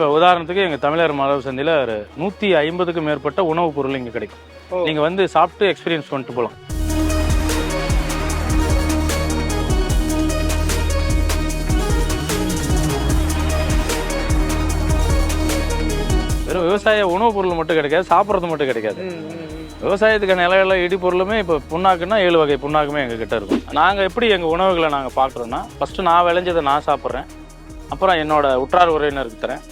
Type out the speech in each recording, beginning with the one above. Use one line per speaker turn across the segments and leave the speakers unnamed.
இப்போ உதாரணத்துக்கு எங்கள் தமிழர் மரபு சந்தையில் ஒரு நூற்றி ஐம்பதுக்கும் மேற்பட்ட உணவுப் பொருள் இங்கே கிடைக்கும். நீங்கள் வந்து சாப்பிட்டு எக்ஸ்பீரியன்ஸ் பண்ணிட்டு போகலாம் வெறும் விவசாய உணவுப் பொருள் மட்டும் கிடைக்காது சாப்பிட்றது மட்டும் கிடைக்காது.
ம், ம், ம்.
விவசாயத்துக்கு நிலையில இடி பொருளுமே இப்போ புண்ணாக்குன்னா ஏழு வகை புண்ணாக்குமே எங்கள் கிட்ட இருக்கும். நாங்கள் எப்படி எங்கள் உணவுகளை நாங்கள் பார்க்குறோன்னா ஃபஸ்ட்டு நான் விளைஞ்சதை நான் சாப்பிட்றேன். அப்புறம் என்னோட உற்றார் உறவினருக்கு தரேன்.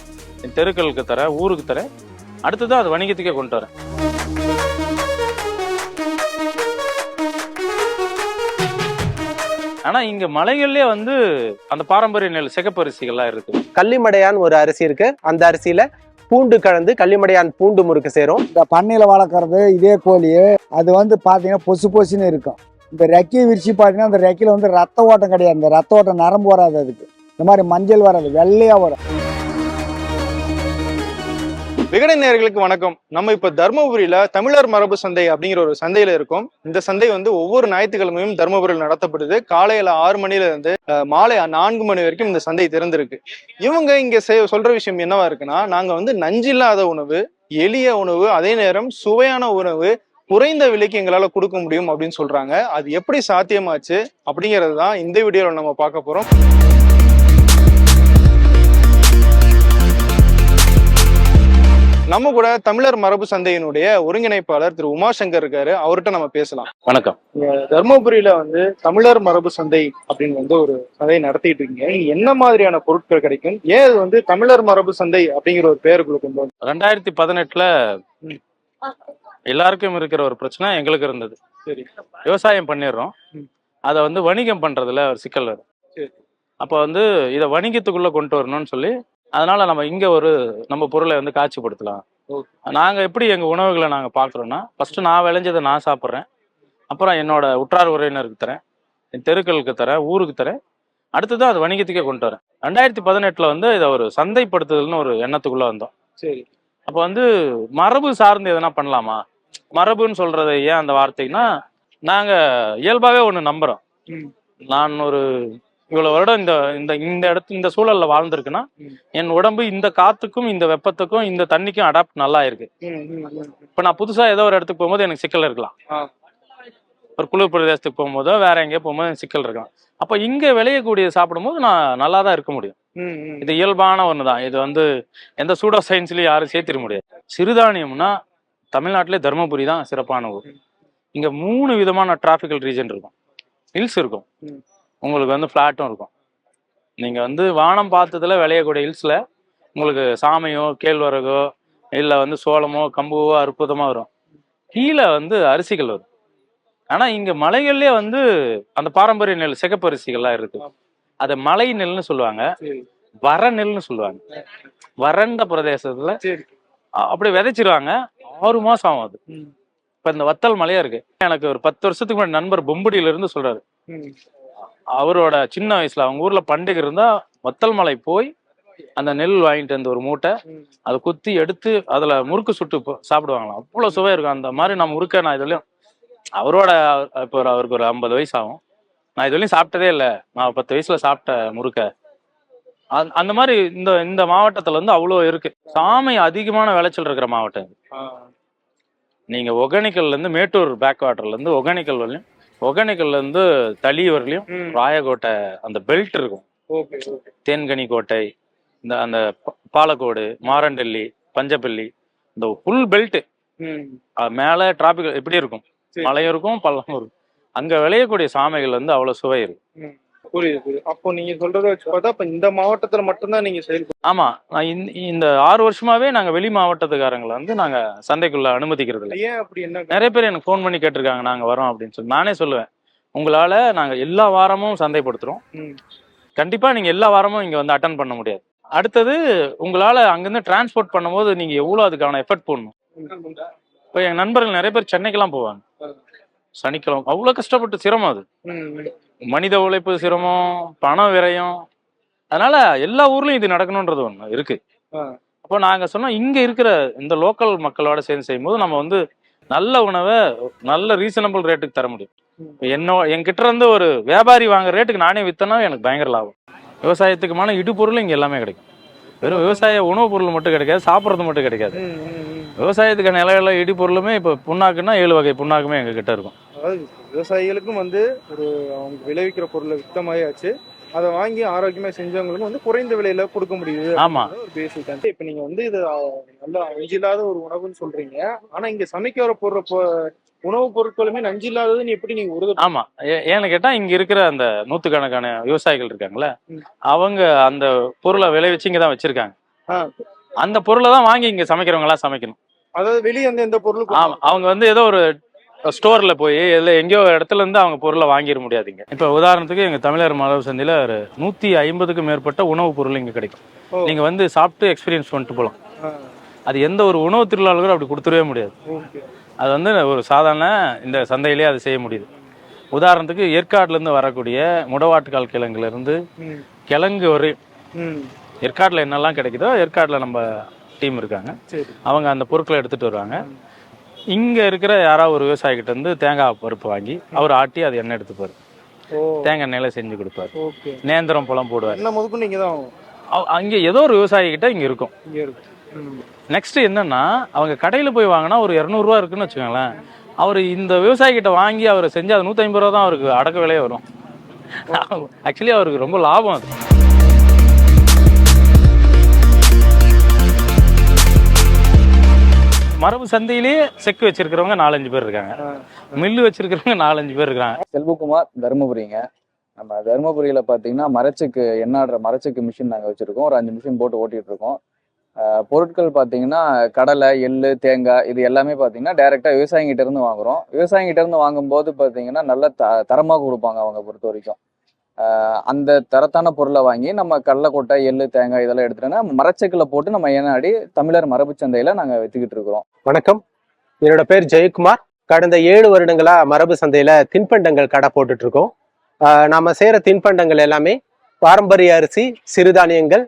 என் தெருக்களுக்கு தரேன் ஊருக்கு தரேன் அடுத்தது அது வணிகத்துக்கே கொண்டு வரேன். ஆனால் இங்கே மலைகள்லேயே வந்து அந்த பாரம்பரிய நெல் சிகப்பரிசிகள்லாம் இருக்குது
கள்ளிமடையான் ஒரு அரிசி இருக்கு. அந்த அரிசியில பூண்டு கலந்து கள்ளிமடையான் பூண்டு முறுக்கு சேரும்
இந்த பண்ணையில் வளர்க்குறது இதே கோழி. அது வந்து பார்த்தீங்கன்னா பொசு பொசுன்னு இருக்கும். இந்த ரெக்கையை விரிச்சு பார்த்தீங்கன்னா அந்த ரெக்கையில் வந்து ரத்த ஓட்டம் கிடையாது. இந்த ரத்த ஓட்டம் நரம்பு வராது அதுக்கு. இந்த மாதிரி மஞ்சள் வராது வெள்ளையாக வரும்.
விகடன் நேர்களுக்கு வணக்கம். நம்ம இப்ப தர்மபுரியில தமிழர் மரபு சந்தை அப்படிங்கிற ஒரு சந்தையில இருக்கோம். இந்த சந்தை வந்து ஒவ்வொரு ஞாயிற்றுக்கிழமையும் தர்மபுரியில் நடத்தப்படுது. காலையில ஆறு மணில இருந்து மாலை நான்கு மணி வரைக்கும் இந்த சந்தை திறந்திருக்கு. இவங்க இங்க சொல்ற விஷயம் என்னவா இருக்குன்னா நாங்க வந்து நஞ்சில்லாத உணவு எளிய உணவு அதே நேரம் சுவையான உணவு குறைந்த விலைக்கு எங்களால கொடுக்க முடியும் அப்படின்னு சொல்றாங்க. அது எப்படி சாத்தியமாச்சு அப்படிங்கிறது தான் இந்த வீடியோல நம்ம பார்க்க போறோம். நம்ம கூட தமிழர் மரபு சந்தையினுடைய ஒருங்கிணைப்பாளர் திரு உமாசங்கர் இருக்காரு. அவர்கிட்ட நம்ம பேசலாம்.
வணக்கம்.
தர்மபுரியில வந்து தமிழர் மரபு சந்தை அப்படின்னு வந்து ஒரு சந்தை நடத்திட்டு இருக்கீங்க. என்ன மாதிரியான பொருட்கள் கிடைக்கும்? ஏன் இது வந்து தமிழர் மரபு சந்தை அப்படிங்கிற ஒரு பேருக்குள்ள கொண்டு வந்து
ரெண்டாயிரத்தி பதினெட்டில் எல்லாருக்கும் இருக்கிற ஒரு பிரச்சனை எங்களுக்கு இருந்தது.
சரி.
விவசாயம் பண்ணிடுறோம். அதை வந்து வணிகம் பண்றதுல ஒரு சிக்கல் வரும். அப்போ வந்து இதை வணிகத்துக்குள்ள கொண்டு வரணும்னு சொல்லி அதனால நம்ம இங்க ஒரு நம்ம பொருளை வந்து காட்சிப்படுத்தலாம். நாங்க எப்படி எங்க உணவுகளை நாங்க பாக்குறோம்னா ஃபர்ஸ்ட் நான் விளைஞ்சதை நான் சாப்பிட்றேன். அப்புறம் என்னோட உற்றார் உறவினருக்கு தரேன். என் தெருக்களுக்கு தரேன் ஊருக்கு தரேன். அடுத்தது அது வணிகத்துக்கே கொண்டு வரேன். ரெண்டாயிரத்தி பதினெட்டுல வந்து இதை ஒரு சந்தைப்படுத்துதல்னு ஒரு எண்ணத்துக்குள்ள வந்தோம்.
சரி.
அப்போ வந்து மரபு சார்ந்து எதனா பண்ணலாமா? மரபுன்னு சொல்றது ஏன் அந்த வார்த்தைன்னா நாங்க இயல்பாவே ஒண்ணு நம்புறோம். நான் ஒரு இவ்வளவு வருடம் இந்த இந்த இந்த இடத்து இந்த சூழல்ல வாழ்ந்திருக்குன்னா. என் உடம்பு இந்த காத்துக்கும் இந்த வெப்பத்துக்கும் இந்த தண்ணிக்கும் அடாப்ட் நல்லா இருக்கு. இப்ப நான் புதுசா ஏதோ ஒரு இடத்துக்கு போகும்போது எனக்கு சிக்கல் இருக்கலாம். ஒரு குளிர் பிரதேசத்துக்கு போகும்போதோ வேற எங்கேயோ போகும்போது சிக்கல் இருக்கலாம் அப்ப இங்க விளையக்கூடியது சாப்பிடும்போது நான் நல்லா தான் இருக்க முடியும். இது இயல்பான ஒன்று தான் இது வந்து எந்த சூடோ சயின்ஸ்லயும் யாரும் சேர்த்திட முடியாது சிறுதானியம்னா தமிழ்நாட்டிலே தருமபுரி தான் சிறப்பான ஊர் இங்க மூணு விதமான டிராபிக்கல் ரீஜன் இருக்கும் ஹில்ஸ் இருக்கும். உங்களுக்கு வந்து ஃப்ளாட்டும் இருக்கும். நீங்க வந்து வானம் பார்த்ததுல விளையக்கூடிய ஹில்ஸ்ல உங்களுக்கு சாமையோ கேழ்வரகோ இல்ல வந்து சோளமோ கம்புவோ அற்புதமா வரும். கீழே வந்து அரிசிகள் வரும். ஆனா இங்க மலைகள்லயே வந்து அந்த பாரம்பரிய நெல் சிகப்பரிசிகள்லாம் இருக்கு. அதை மலை நெல்னு சொல்லுவாங்க. வர நெல்னு சொல்லுவாங்க. வறண்ட பிரதேசத்துல அப்படி விதைச்சிருவாங்க. ஆறு மாசம் ஆகும் அது. இப்ப இந்த வத்தல் மலையா இருக்கு. எனக்கு ஒரு பத்து வருஷத்துக்கு முன்னாடி நண்பர் பொம்படியில இருந்து சொல்றாரு. அவரோட சின்ன வயசுல அவங்க ஊர்ல பண்டிகை இருந்தா வத்தல் மலை போய் அந்த நெல் வாங்கிட்டு வந்து ஒரு மூட்டை. அதை குத்தி எடுத்து அதுல முறுக்கு சுட்டு சாப்பிடுவாங்களாம். அவ்வளவு சுவை இருக்கும். அந்த மாதிரி நான் முறுக்க நான் இதுலயும் அவரோட இப்போ ஒரு- அவருக்கு ஒரு ஐம்பது வயசு ஆகும். நான் இதுவரையும் சாப்பிட்டதே இல்லை. நான் பத்து வயசுல சாப்பிட்ட முறுக்க. அந்த- அந்த மாதிரி இந்த இந்த மாவட்டத்துல வந்து அவ்வளோ இருக்கு. சாமை அதிகமான விளைச்சல் இருக்கிற மாவட்டம் இது. நீங்க ஒகேனக்கல்ல இருந்து மேட்டூர் பேக் வாட்டர்ல இருந்து ஒகேனக்கல் வரலையும் ஒகேனக்கல்ல இருந்து தளி வரலையும். ராயக்கோட்டை அந்த பெல்ட் இருக்கும் தேன்கனி கோட்டை இந்த அந்த பாலக்கோடு மாரண்டல்லி பஞ்சப்பள்ளி இந்த ஃபுல் பெல்ட்
ம்.
மேல டிராபிக் எப்படி இருக்கும். மலையும் இருக்கும் பள்ளமும் இருக்கும் அங்க விளையக்கூடிய சாமைகள் வந்து அவ்வளவு சுவை இருக்கும்.
புரியுது புரியுது. அப்போ நீங்க சொல்றத வச்சு பார்த்தா இப்ப இந்த மாவட்டத்துல மட்டும்தான் நீங்க செயல்படு
ஆமா. நான் இந்த- ஆறு வருஷமாவே நாங்க வெளி மாவட்டத்துக்காரங்களை வந்து நாங்க சந்தைக்குள்ள அனுமதிக்கிறது இல்லை
ஏன் அப்படி என்ன
நிறைய பேர் எனக்கு ஃபோன் பண்ணி கேட்டிருக்காங்க நாங்க வரோம் அப்படின்னு சொல்லி. நானே சொல்லுவேன் உங்களால நாங்க எல்லா வாரமும் சந்தைப்படுத்துறோம். கண்டிப்பா நீங்க எல்லா வாரமும் இங்க வந்து அட்டன் பண்ண முடியாது. அடுத்தது உங்களால அங்கிருந்து டிரான்ஸ்போர்ட் பண்ணும்போது நீங்க எவ்வளவு அதுக்கான எஃபர்ட் போடணும். இப்போ எங்க நண்பர்கள் நிறைய பேர் சென்னைக்கெல்லாம் போவாங்க. சனிக்கிழமை. அவ்வளவு கஷ்டப்பட்டு சிரமம் அது. மனித உழைப்பு சிரமம் பண விரயம். அதனால எல்லா ஊர்லயும் இது நடக்கணுன்றது ஒண்ணு இருக்கு. அப்போ நாங்க சொன்னோம் இங்க இருக்கிற இந்த லோக்கல் மக்களோட சேர்ந்து செய்யும்போது நம்ம வந்து நல்ல உணவை நல்ல ரீசனபிள் ரேட்டுக்கு தர முடியும். என்னோ என்கிட்ட இருந்து ஒரு வியாபாரி வாங்குற ரேட்டுக்கு நானே வித்தனா எனக்கு பயங்கர லாபம். விவசாயத்துக்குமான இடுபொருள் இங்க எல்லாமே கிடைக்கும். வெறும் விவசாய உணவுப் பொருள் மட்டும் கிடைக்காது சாப்பிட்றது மட்டும் கிடைக்காது. விவசாயத்துக்கான நிலையில இடி பொருளுமே இப்போ புண்ணாக்குன்னா ஏழு வகை புண்ணாக்குமே எங்க கிட்ட இருக்கும்.
அதாவது விவசாயிகளுக்கும் வந்து ஒரு அவங்க விளைவிக்கிற பொருளை வித்தமாயாச்சு அதை வாங்கி ஆரோக்கியமா செஞ்சவங்களுக்கும் வந்து குறைந்த விலையில கொடுக்க முடியுது
ஆமா.
ஒரு பேசிக் தான். இப்ப நீங்க வந்து இது நல்லா நஞ்சில்லாத ஒரு உணவுன்னு சொல்றீங்க. ஆனா இங்க சமைக்க வர போடுற உணவுப் பொருட்களுமே நஞ்சில்லாததுன்னு எப்படி நீங்க உறுதி
ஆமா. ஏன்னு கேட்டா இங்க இருக்கிற அந்த நூத்துக்கணக்கான விவசாயிகள் இருக்காங்களே
ம்.
அவங்க அந்த பொருளை விளைவிச்சு இங்க தான் வச்சிருக்காங்க. அந்த பொருளை தான் வாங்கி இங்க சமைக்கிறவங்க எல்லாம் சமைக்கணும்.
அதாவது வெளியே வந்து எந்த பொருளும்
அவங்க வந்து ஏதோ ஒரு ஸ்டோர்ல போய் இல்லை எங்கேயோ ஒரு இடத்துல இருந்து அவங்க பொருளை வாங்கிட முடியாதுங்க. இப்போ உதாரணத்துக்கு எங்க தமிழர் மரபு சந்தையில ஒரு நூத்தி ஐம்பதுக்கும் மேற்பட்ட உணவுப் பொருள் இங்க கிடைக்கும்.
ஓ.
நீங்க வந்து சாப்பிட்டு எக்ஸ்பீரியன்ஸ் பண்ணிட்டு போகலாம் அது எந்த ஒரு உணவு திருவிழாவில் அப்படி கொடுத்துடவே முடியாது. அது வந்து ஒரு சாதாரண இந்த சந்தையிலேயே அது செய்ய முடியுது. உதாரணத்துக்கு ஏற்காடுல இருந்து வரக்கூடிய முடவாட்டுக்கால் கிழங்குல இருந்து
ம்.
கிழங்கு வரை
ம்.
ஏற்காடுல என்னெல்லாம் கிடைக்குதோ ஏற்காடுல நம்ம டீம் இருக்காங்க. அவங்க அந்த பொருட்களை எடுத்துட்டு வருவாங்க. இங்க இருக்கிற யாராவது ஒரு விவசாயி கிட்ட இருந்து தேங்காய் பருப்பு வாங்கி அவர் ஆட்டி அது எண்ணெய் எடுத்துப்பாரு. தேங்காய் எண்ணெயில செஞ்சு கொடுப்பாரு. நேந்திரம் பழம் போடுவார்.
என்ன தான்
அங்க ஏதோ ஒரு விவசாயி கிட்ட இங்க இருக்கும்.
இங்க இருக்கு. ம்.
நெக்ஸ்ட் என்னன்னா அவங்க கடையில போய் வாங்கினா ஒரு இரநூறுவா இருக்குன்னு வச்சுக்கோங்களேன். அவர் இந்த விவசாயி கிட்ட வாங்கி அவர் செஞ்சு அது நூத்தி ஐம்பது ரூபா தான் அவருக்கு அடக்க விலையே வரும். ஆக்சுவலி அவருக்கு ரொம்ப லாபம் அது. மரபு சந்தையிலேயே செக்கு வச்சிருக்கிறவங்க நாலஞ்சு பேர் இருக்காங்க. மில்லு வச்சிருக்கிறவங்க நாலஞ்சு பேர் இருக்காங்க.
செல்வகுமார் தருமபுரிங்க. நம்ம தருமபுரியில் பார்த்தீங்கன்னா மரச்சுக்கு எண்ணாடுற மரச்சுக்கு மிஷின் நாங்கள் வச்சுருக்கோம். ஒரு அஞ்சு மிஷின் போட்டு ஓட்டிகிட்டு இருக்கோம். பொருட்கள் பார்த்தீங்கன்னா கடலை எள்ளு தேங்காய் இது எல்லாமே பார்த்தீங்கன்னா டைரெக்டாக விவசாயிங்கிட்ட இருந்து வாங்குறோம். விவசாயிங்கிட்ட இருந்து வாங்கும்போது பார்த்தீங்கன்னா நல்ல த தரமாக கொடுப்பாங்க அவங்க பொறுத்த வரைக்கும். அந்த தரத்தான பொருளை வாங்கி நம்ம கடலைக்கொட்டை எள்ளு தேங்காய் இதெல்லாம் எடுத்துட்டோன்னா மரச்செக்கில் போட்டு நம்ம ஏனாடி தமிழர் மரபு சந்தையில் நாங்கள் விற்றுக்கிட்டு இருக்கிறோம்.
வணக்கம். என்னோட பேர் ஜெயக்குமார். கடந்த ஏழு வருடங்களா மரபு சந்தையில தின்பண்டங்கள் கடை போட்டுட்டு இருக்கோம் நாம செய்யற தின்பண்டங்கள் எல்லாமே பாரம்பரிய அரிசி சிறுதானியங்கள்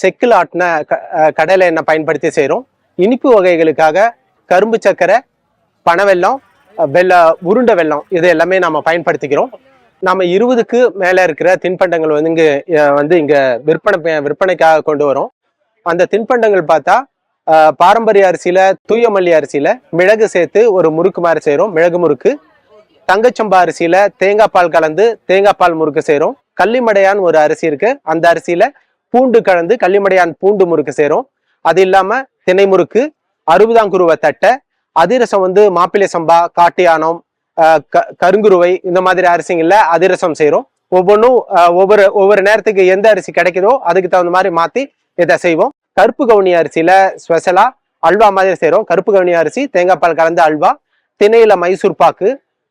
செக்கில் ஆட்டின க- ஆஹ் கடலை எண்ணெய் பயன்படுத்தி செய்கிறோம் இனிப்பு வகைகளுக்காக கரும்பு சர்க்கரை பனவெல்லம் ஆஹ் வெள்ள உருண்டை வெல்லம் இது எல்லாமே நம்ம பயன்படுத்திக்கிறோம். நம்ம இருபதுக்கு மேலே இருக்கிற தின்பண்டங்கள் வந்து இங்கே வந்து இங்கே விற்பனை விற்பனைக்காக கொண்டு வரோம். அந்த தின்பண்டங்கள் பார்த்தா பாரம்பரிய அரிசியில் தூய மல்லி அரிசியில் மிளகு சேர்த்து ஒரு முறுக்கு மாதிரி செய்கிறோம் மிளகு முறுக்கு. தங்கச்சம்பா அரிசியில் தேங்காய் பால் கலந்து தேங்காய் பால் முறுக்கு செய்கிறோம் கள்ளிமடையான் ஒரு அரிசி இருக்குது அந்த அரிசியில் பூண்டு கலந்து கள்ளிமடையான் பூண்டு முறுக்கு செய்கிறோம் அது இல்லாமல் தினை முறுக்கு அறுபதாங்குருவை தட்டை அதிரசம் வந்து மாப்பிள்ளை சம்பா காட்டியானம் கருங்குருவை இந்த மாதிரி அரிசிங்கள்ல அதிரசம் செய்கிறோம் ஒவ்வொன்றும் ஒவ்வொரு ஒவ்வொரு நேரத்துக்கு எந்த அரிசி கிடைக்குதோ அதுக்கு தகுந்த மாதிரி மாத்தி இதை செய்வோம். கருப்பு கவுனி அரிசியில ஸ்பெஷலா அல்வா மாதிரி செய்கிறோம் கருப்பு கவுனி அரிசி தேங்காய் பால் கலந்த அல்வா திணையில மைசூர் பாக்கு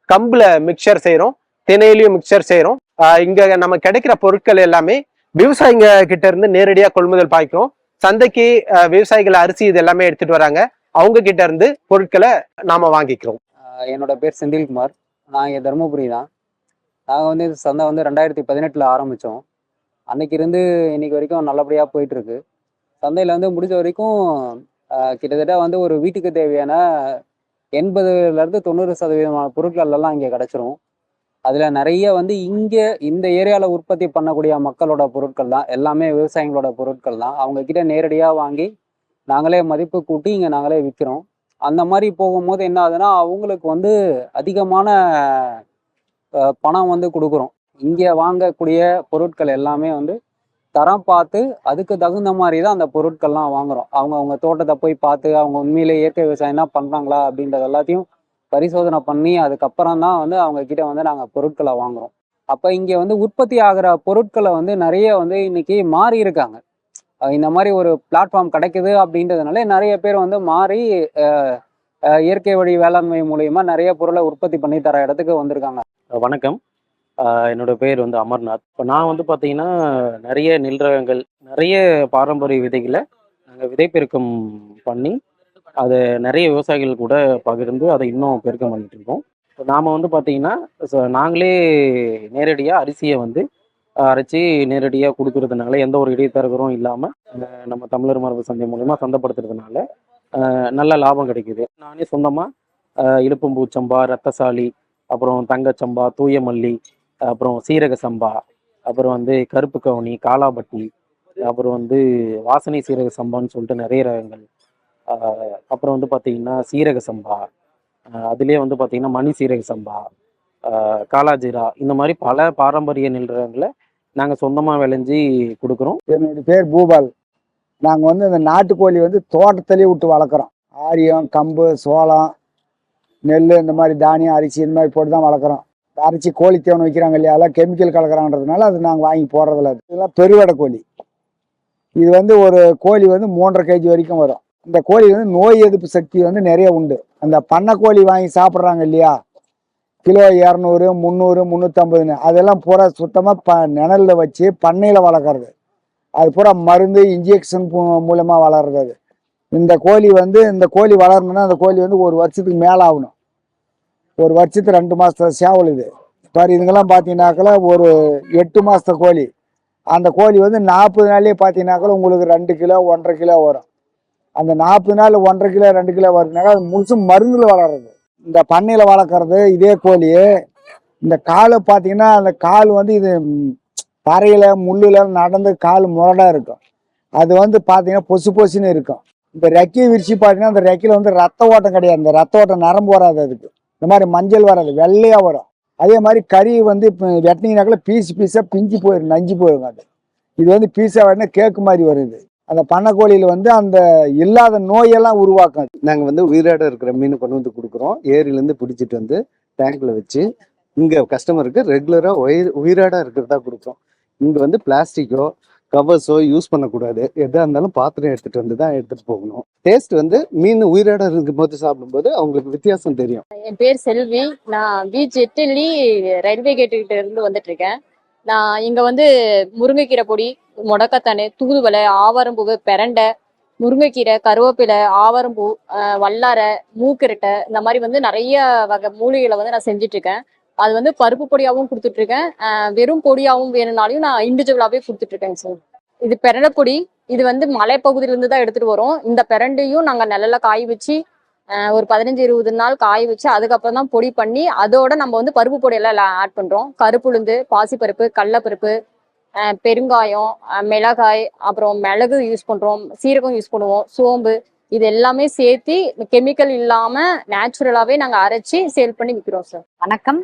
கம்புல மிக்சர் செய்கிறோம் திணையிலையும் மிக்சர் செய்கிறோம் இங்க நம்ம கிடைக்கிற பொருட்கள் எல்லாமே விவசாயிங்க கிட்ட இருந்து நேரடியா கொள்முதல் பாய்க்கிறோம். சந்தைக்கு விவசாயிகள் அரிசி இது எல்லாமே எடுத்துட்டு வராங்க. அவங்க கிட்ட இருந்து பொருட்களை நாம வாங்கிக்கிறோம்.
என்னோட பேர் செந்தில்குமார். நான் இங்கே தருமபுரி தான். நாங்கள் வந்து இந்த சந்தை வந்து ரெண்டாயிரத்தி பதினெட்டில் ஆரம்பித்தோம் அன்னைக்கிருந்து இன்னைக்கு வரைக்கும் நல்லபடியாக போயிட்டுருக்கு. சந்தையில் வந்து முடிஞ்ச வரைக்கும் கிட்டத்தட்ட வந்து ஒரு வீட்டுக்கு தேவையான எண்பதுலேருந்து தொண்ணூறு சதவீதமான பொருட்களெல்லாம் இங்கே கிடச்சிரும். அதில் நிறைய வந்து இங்கே இந்த ஏரியாவில் உற்பத்தி பண்ணக்கூடிய மக்களோட பொருட்கள் தான். எல்லாமே விவசாயிகளோட பொருட்கள் தான். அவங்கக்கிட்ட நேரடியாக வாங்கி நாங்களே மதிப்பு கூட்டி இங்கே நாங்களே விற்கிறோம் அந்த மாதிரி போகும்போது என்ன ஆகுதுன்னா அவங்களுக்கு வந்து அதிகமான பணம் வந்து கொடுக்குறோம். இங்கே வாங்கக்கூடிய பொருட்கள் எல்லாமே வந்து தரம் பார்த்து அதுக்கு தகுந்த மாதிரி தான் அந்த பொருட்கள்லாம் வாங்குறோம். அவங்க அவங்க தோட்டத்தை போய் பார்த்து அவங்க உண்மையிலே இயற்கை விவசாயம் தான் பண்ணுறாங்களா அப்படின்றது எல்லாத்தையும் பரிசோதனை பண்ணி அதுக்கப்புறம் தான் வந்து அவங்க கிட்ட வந்து நாங்கள் பொருட்களை வாங்குறோம். அப்போ இங்கே வந்து உற்பத்தி ஆகிற பொருட்களை வந்து நிறைய வந்து இன்னைக்கு மாறி இருக்காங்க. இந்த மாதிரி ஒரு பிளாட்ஃபார்ம் கிடைக்குது அப்படின்றதுனால நிறைய பேர் வந்து மாறி இயற்கை வழி வேளாண்மை மூலயமா நிறைய பொருளை உற்பத்தி பண்ணி தர இடத்துக்கு வந்திருக்காங்க.
வணக்கம். என்னோட பேர் வந்து அமர்நாத். இப்போ நான் வந்து பார்த்தீங்கன்னா நிறைய நெல் ரகங்கள் நிறைய பாரம்பரிய விதைகளை நாங்கள் விதைப்பெருக்கம் பண்ணி அதை நிறைய விவசாயிகள் கூட பகிர்ந்து அதை இன்னும் பெருக்கம் பண்ணிட்டு இருக்கோம். இப்போ நாம் வந்து பார்த்தீங்கன்னா ச- நாங்களே நேரடியாக அரிசியை வந்து அரைச்சி நேரடியாக கொடுக்கறதுனால எந்த ஒரு இடைத்தரகரும் இல்லாமல் நம்ம தமிழர் மரபு சந்தை மூலயமா சந்தைப்படுத்துறதுனால நல்ல லாபம் கிடைக்குது. நானே சொந்தமாக இழுப்பம்பூ சம்பா ரத்தசாலி அப்புறம் தங்கச்சம்பா தூய மல்லி அப்புறம் சீரக சம்பா அப்புறம் வந்து கருப்பு கவுனி காலாபட்டி அப்புறம் வந்து வாசனை சீரக சம்பான்னு சொல்லிட்டு நிறைய ரகங்கள். அப்புறம் வந்து பார்த்தீங்கன்னா சீரக சம்பா அதுலேயே வந்து பார்த்தீங்கன்னா மணி சீரக சம்பா காலாஜிரா இந்த மாதிரி பல பாரம்பரிய நெல் ரகங்களை நாங்கள் சொந்தமாக விளைஞ்சி கொடுக்குறோம்.
என்னுடைய பேர் பூபால். நாங்கள் வந்து இந்த நாட்டுக்கோழி வந்து தோட்டத்திலேயே விட்டு வளர்க்குறோம். ஆரியம் கம்பு சோளம் நெல் இந்த மாதிரி தானியம் அரிசி இந்த மாதிரி போட்டு தான் வளர்க்குறோம். அரிசி கோழி தீவனம் வைக்கிறாங்க இல்லையா? அதெல்லாம் கெமிக்கல் கலக்குறான்றதுனால அது நாங்கள் வாங்கி போடுறதில்ல. இதெல்லாம் பெருவடை கோழி. இது வந்து ஒரு கோழி வந்து மூன்றரை கேஜி வரைக்கும் வரும். இந்த கோழி வந்து நோய் எதிர்ப்பு சக்தி வந்து நிறைய உண்டு. அந்த பண்ணை கோழி வாங்கி சாப்பிட்றாங்க இல்லையா? கிலோ இரநூறு முந்நூறு முந்நூற்றம்பதுன்னு அதெல்லாம் பூரா சுத்தமாக ப நிழலில் வச்சு பண்ணையில் வளர்க்குறது. அது பூரா மருந்து இன்ஜெக்ஷன் மூலமாக வளர்றது அது. இந்த கோழி வந்து இந்த கோழி வளரணும்னா அந்த கோழி வந்து ஒரு வருஷத்துக்கு மேலே ஆகணும். ஒரு வருஷத்துக்கு ரெண்டு மாதத்துல சேவல் இது. பாரு இதுங்கெல்லாம் பார்த்தீங்கன்னாக்கல ஒரு எட்டு மாதத்த கோழி. அந்த கோழி வந்து நாற்பது நாள்லேயே பார்த்தீங்கன்னாக்கல உங்களுக்கு ரெண்டு கிலோ ஒன்றரை கிலோ வரும். அந்த நாற்பது நாள் ஒன்றரை கிலோ ரெண்டு கிலோ வருதுனாக்கா அது முழுசும் மருந்தில் வளர்றது. இந்த பண்ணையில் வளர்க்குறது இதே கோழி. இந்த கால் பார்த்தீங்கன்னா அந்த கால் வந்து இது தரையில் தரையில முள்ளுல நடந்து கால் முரடா இருக்கும். அது வந்து பார்த்தீங்கன்னா பொசு பொசுன்னு இருக்கும். இந்த ரெக்கையை விரிச்சு பார்த்தீங்கன்னா அந்த ரெக்கையில் வந்து ரத்த ஓட்டம் கிடையாது. இந்த ரத்த ஓட்டம் நரம்பு வராது அதுக்கு. இந்த மாதிரி மஞ்சள் வராது வெள்ளையா வரும். அதே மாதிரி கறி வந்து இப்போ வெட்டினீங்கனாக்கல பீஸ் பீஸா பிஞ்சு போயிடும் நஞ்சு போயிடும் அது. இது வந்து பீஸா வேணா கேக்கு மாதிரி வருது. அந்த பண்ணைக்கோழியில வந்து அந்த இல்லாத நோயெல்லாம் உருவாக்கும். அது.
நாங்க வந்து உயிரோட இருக்கிற மீன் கொண்டு வந்து கொடுக்குறோம். ஏரியில இருந்து பிடிச்சிட்டு வந்து டேங்க்ல வச்சு இங்க கஸ்டமருக்கு ரெகுலரா உயிர் உயிரோட இருக்கிறதா கொடுக்குறோம். இங்க வந்து பிளாஸ்டிக்கோ கவர்ஸோ யூஸ் பண்ணக்கூடாது. எதா இருந்தாலும் பாத்திரம் எடுத்துட்டு வந்து தான் எடுத்துட்டு போகணும். டேஸ்ட் வந்து மீன் உயிரோட இருக்கும் போது சாப்பிடும்போது அவங்களுக்கு வித்தியாசம் தெரியும்.
என் பேர் செல்வி. நான் பீச் எட்டில்லி ரயில்வே கேட்டு கிட்ட இருந்து வந்துட்டு இருக்கேன். நான் இங்க வந்து முருங்கைக்கீரை பொடி முடக்கத்தனை தூதுவளை ஆவாரம்பூவு பெரண்டை முருங்கைக்கீரை கருவேப்பிலை ஆவாரம்பூ வல்லாரை மூக்கிரட்டை இந்த மாதிரி வந்து நிறைய வகை மூலிகளை வந்து நான் செஞ்சுட்டு இருக்கேன் அது வந்து பருப்பு பொடியாகவும் கொடுத்துட்டு இருக்கேன் வெறும் பொடியாகவும் வேணும்னாலையும் நான் இண்டிவிஜுவலாகவே கொடுத்துட்டு இருக்கேன் சார். இது பெரண்டை பொடி இது வந்து மலைப்பகுதியிலேருந்து தான் எடுத்துட்டு வரோம். இந்த பெரண்டையும் நாங்கள் நிழல்ல காய வச்சு ஒரு பதினஞ்சு இருபது நாள் காய வச்சு அதுக்கப்புறம் தான் பொடி பண்ணி அதோட நம்ம வந்து பருப்பு பொடியெல்லாம் ஆட் பண்ணுறோம் கருப்புளுந்து பாசிப்பருப்பு கடலப்பருப்பு பெருங்காயம் மிளகாய் அப்புறம் மிளகு யூஸ் பண்ணுறோம் சீரகம் யூஸ் பண்ணுவோம் சோம்பு இது எல்லாமே சேர்த்து கெமிக்கல் இல்லாம நேச்சுரலாவே நாங்க அரைச்சி சேல் பண்ணி விற்கிறோம் சார்
வணக்கம்.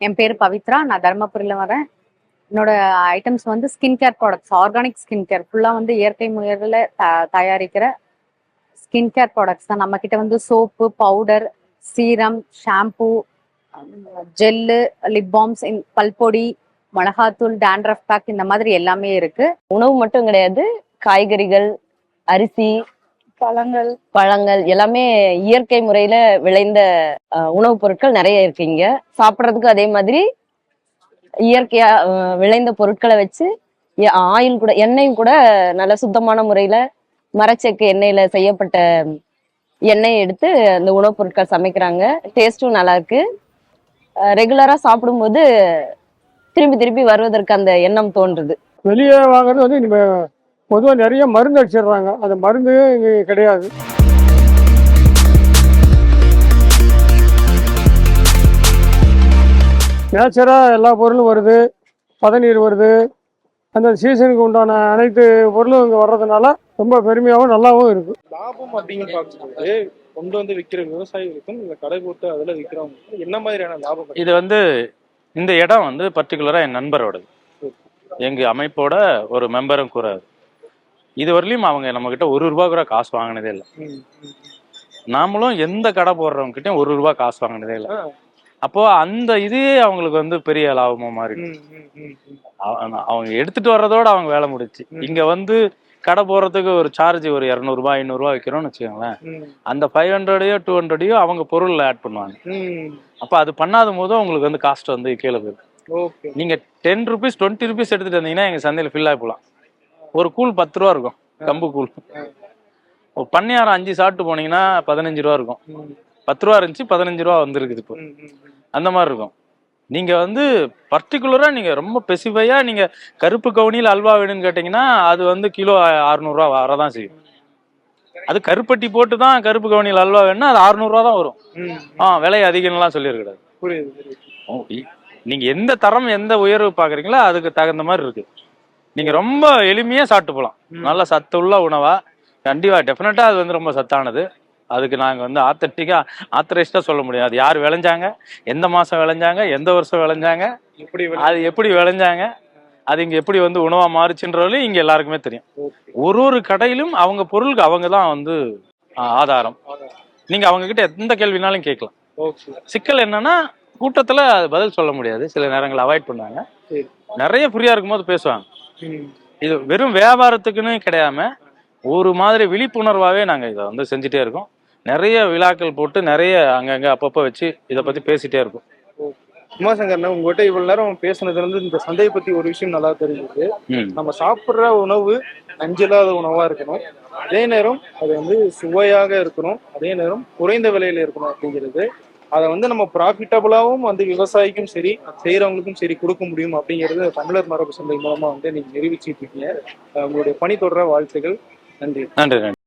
என் பேர் பவித்ரா. நான் தருமபுரியில் வரேன். என்னோட ஐட்டம்ஸ் வந்து skin care products organic skin care ஃபுல்லாக வந்து இயற்கை முறையில் த தயாரிக்கிற ஸ்கின் கேர் ப்ராடக்ட்ஸ் தான் நம்மக்கிட்ட வந்து soap powder serum shampoo gel lip balms பல்பொடி மிளகாத்தூள் டேண்ட்ரஃப் பேக் இந்த மாதிரி எல்லாமே இருக்கு.
உணவு மட்டும் கிடையாது காய்கறிகள் அரிசி
பழங்கள்.
பழங்கள் எல்லாமே இயற்கை முறையில விளைந்த உணவுப் பொருட்கள் நிறைய இருக்கு இங்க. சாப்பிட்றதுக்கு அதே மாதிரி இயற்கையா விளைந்த பொருட்களை வச்சு ஆயில் கூட எண்ணெயும் கூட நல்ல சுத்தமான முறையில மரச்செக்கு எண்ணெயில செய்யப்பட்ட எண்ணெயை எடுத்து அந்த உணவுப் பொருட்கள் சமைக்கிறாங்க. டேஸ்ட்டும் நல்லா இருக்கு. ரெகுலரா சாப்பிடும்போது திரும்பி திரும்பி வருவதற்கு அந்த எண்ணம் தோன்றுது.
வெளியே வாங்குறது வந்து நம்ம பொதுவாக நிறைய மருந்து அடிச்சிடுறாங்க. அந்த மருந்து இங்கே கிடையாது. நேச்சராக எல்லா பொருளும் வருது. பதநீர் வருது. அந்த சீசனுக்கு உண்டான அனைத்து பொருளும் இங்கே வர்றதுனால ரொம்ப பெருமையாகவும் நல்லாவும் இருக்கு.
லாபம் அப்படின்னு பார்க்கும்போது கொண்டு வந்து விற்கிற விவசாயிகளுக்கும் இந்த கடை போட்டு அதுல விற்கிறவங்களுக்கும் என்ன மாதிரியான லாபம்?
இது வந்து இந்த இடம் வந்து பர்டிகுலராக என் நண்பரோடது. எங்க அமைப்போட ஒரு மெம்பரும் கூறாது இது வரலையும் அவங்க நம்ம கிட்ட ஒரு ரூபா கூட காசு வாங்கினதே இல்லை. நாமளும் எந்த கடை போடுறவங்க கிட்டயும் ஒரு ரூபா காசு வாங்கினதே இல்லை. அப்போ அந்த இதே அவங்களுக்கு வந்து பெரிய லாபமா மாறி அவங்க எடுத்துட்டு வர்றதோட அவங்க வேலை முடிச்சு. இங்க வந்து கடை போறதுக்கு ஒரு சார்ஜ் ஒரு இரநூறுபா ஐநூறுரூவா வைக்கிறோம்னு வச்சுக்கோங்களேன். அந்த ஃபைவ் ஹண்ட்ரடையோ டூ ஹண்ட்ரடையோ அவங்க பொருள்ல ஆட் பண்ணுவாங்க. அப்போ அது பண்ணாத போது உங்களுக்கு வந்து காஸ்ட் வந்து கீழே போயிடும்.
ஓகே.
நீங்க டென் ருபீஸ் டுவெண்ட்டி ருபீஸ் எடுத்துட்டு வந்தீங்கன்னா எங்க சந்தையில ஃபில் ஆகி போகலாம் ஒரு கூழ் பத்து ரூபா இருக்கும் கம்பு கூழ். ஒரு பன்னியாரம் அஞ்சு சாப்பிட்டு போனீங்கன்னா பதினஞ்சு ரூபா இருக்கும். பத்து ரூபா இருந்துச்சு பதினஞ்சு ரூபா வந்திருக்குது இப்போ. அந்த மாதிரி இருக்கும். நீங்க வந்து பர்டிகுலரா நீங்க ரொம்ப ஸ்பெசிஃபையா நீங்க கருப்பு கவுனியில் அல்வா வேணும்னு கேட்டீங்கன்னா அது வந்து கிலோ அறுநூறுவா வரதான் செய்யும். அது கருப்பட்டி போட்டு தான் கருப்பு கவுனியில் அல்வா வேணும்னா அது அறுநூறுவா தான் வரும். ஆ விலை அதிகம்லாம் சொல்லியிருக்கூடாது
புரியுது புரியுது.
ஓ, இ- நீங்க எந்த தரம் எந்த உயர்வு பாக்குறீங்களோ அதுக்கு தகுந்த மாதிரி இருக்கு. நீங்க ரொம்ப எளிமையா சாப்பிட்டு போகலாம் நல்ல சத்துள்ள உணவா. கண்டிப்பா டெஃபினட்டா அது வந்து ரொம்ப சத்தானது. அதுக்கு நாங்க வந்து ஆத்தட்டிக்கா ஆத்தரைஸ்டா சொல்ல முடியும். அது யார் விளைஞ்சாங்க? எந்த மாசம் விளைஞ்சாங்க? எந்த வருஷம் விளைஞ்சாங்க?
எப்படி
அது எப்படி விளைஞ்சாங்க? அது இங்க எப்படி வந்து உணவா மாறுச்சுன்றதுலையும் இங்க எல்லாருக்குமே தெரியும். ஒரு ஒரு கடையிலும் அவங்க பொருளுக்கு அவங்க தான் வந்து ஆதாரம். நீங்க அவங்க கிட்ட எந்த கேள்வினாலும் கேட்கலாம். சிக்கல் என்னன்னா கூட்டத்துல அது பதில் சொல்ல முடியாது. சில நேரங்கள் அவாய்ட் பண்ணுவாங்க.
சரி.
நிறைய ஃப்ரீயா இருக்கும்போது பேசுவாங்க. இது வெறும் வியாபாரத்துக்குன்னு கிடையாம ஒரு மாதிரி விழிப்புணர்வாவே நாங்க இதை வந்து செஞ்சுட்டே இருக்கோம். நிறைய விழாக்கள் போட்டு நிறைய அங்கங்க அப்பப்போ வச்சு இதை பத்தி பேசிட்டே இருக்கோம்.
உமாசங்கர்ண்ணா உங்ககிட்ட இவ்வளவு நேரம் பேசுனதுல இருந்து இந்த சந்தையை பத்தி ஒரு விஷயம் நல்லா தெரிஞ்சுது.
ம்.
நம்ம சாப்பிடுற உணவு நஞ்சில்லாத உணவா இருக்கணும். அதே நேரம் அது வந்து சுவையாக இருக்கணும். அதே நேரம் குறைந்த விலையில இருக்கணும் அப்படிங்கிறது. அதை வந்து நம்ம ப்ராஃபிட்டபுளாவும் வந்து விவசாயிக்கும் சரி செய்யறவங்களுக்கும் சரி கொடுக்க முடியும் அப்படிங்கிறது தமிழர் மரபு சந்தை மூலமா வந்து நீங்க நிரூபிச்சிட்டு இருக்கீங்க. உங்களுடைய பணி தொடர வாழ்த்துக்கள் நன்றி.
நன்றி நன்றி.